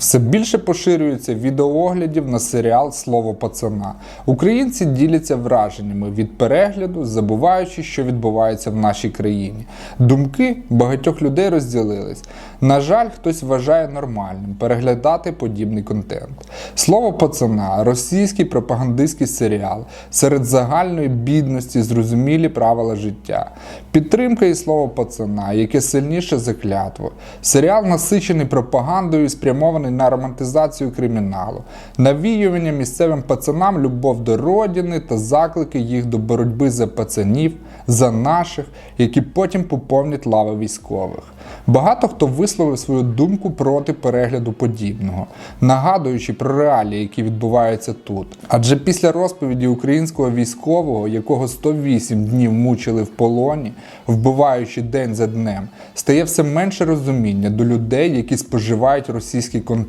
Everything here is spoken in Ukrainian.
Все більше поширюється відеооглядів на серіал Слово пацана. Українці діляться враженнями від перегляду, забуваючи, що відбувається в нашій країні. Думки багатьох людей розділились. На жаль, хтось вважає нормальним переглядати подібний контент. Слово пацана російський пропагандистський серіал серед загальної бідності, зрозумілі правила життя. Підтримка і слово пацана, яке сильніше за клятву. Серіал насичений пропагандою і спрямований на романтизацію криміналу, навіювання місцевим пацанам любов до родини та заклики їх до боротьби за пацанів, за наших, які потім поповнять лави військових. Багато хто висловив свою думку проти перегляду подібного, нагадуючи про реалії, які відбуваються тут. Адже після розповіді українського військового, якого 108 днів мучили в полоні, вбиваючи день за днем, стає все менше розуміння до людей, які споживають російський контент